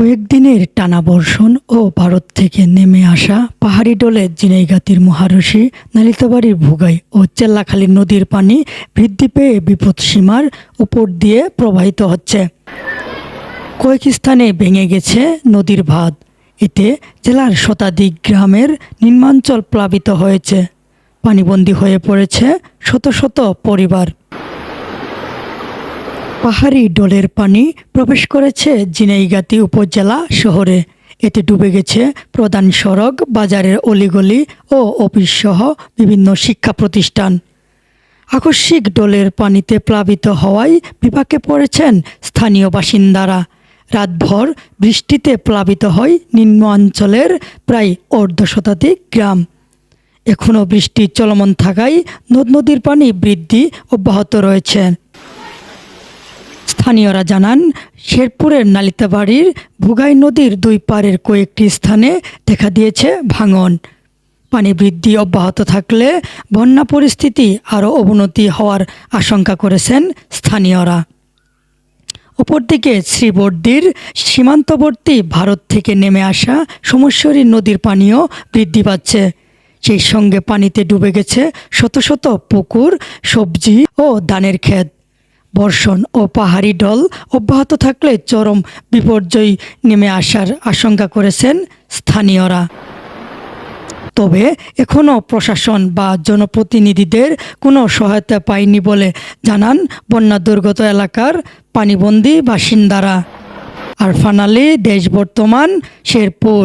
কয়েকদিনের টানা বর্ষণ ও ভারত থেকে নেমে আসা পাহাড়ি ডলে জিনাইগাতির মহারশি নালিতাবাড়ির ভুগাই ও চেল্লাখালী নদীর পানি বৃদ্ধি পেয়ে বিপদসীমার উপর দিয়ে প্রবাহিত হচ্ছে। কয়েক স্থানে ভেঙে গেছে নদীর ভাত এতে জেলার শতাধিক গ্রামের নিম্নাঞ্চল প্লাবিত হয়েছে। পানিবন্দী হয়ে পড়েছে শত শত পরিবার। পাহাড়ি ডলের পানি প্রবেশ করেছে জিনাইগাতি উপজেলা শহরে। এতে ডুবে গেছে প্রধান সড়ক, বাজারের অলিগলি ও অফিস সহ বিভিন্ন শিক্ষা প্রতিষ্ঠান। আকস্মিক ডলের পানিতে প্লাবিত হওয়ায় বিপাকে পড়েছেন স্থানীয় বাসিন্দারা। রাতভর বৃষ্টিতে প্লাবিত হয় নিম্ন অঞ্চলের প্রায় অর্ধ শতাধিক গ্রাম। এখনও বৃষ্টি চলমান থাকায় নদ নদীর পানি বৃদ্ধি অব্যাহত রয়েছে। স্থানীয়রা জানান, শেরপুরের নালিতাবাড়ির ভুগাই নদীর দুই পাড়ের কয়েকটি স্থানে দেখা দিয়েছে ভাঙন। পানি বৃদ্ধি অব্যাহত থাকলে বন্যা পরিস্থিতি আরও অবনতি হওয়ার আশঙ্কা করেছেন স্থানীয়রা। অপরদিকে শ্রীবর্দির সীমান্তবর্তী ভারত থেকে নেমে আসা সমস্যরী নদীর পানিও বৃদ্ধি পাচ্ছে। সেই সঙ্গে পানিতে ডুবে গেছে শত শত পুকুর, সবজি ও ধানের ক্ষেত। বর্ষণ ও পাহাড়ি ডল অব্যাহত থাকলে চরম বিপর্যয় নেমে আসার আশঙ্কা করেছেন স্থানীয়রা। তবে এখনও প্রশাসন বা জনপ্রতিনিধিদের কোনো সহায়তা পায়নি বলে জানান বন্যা দুর্গত এলাকার পানিবন্দী বাসিন্দারা। আর ফানালি দেশ বর্তমান, শেরপুর।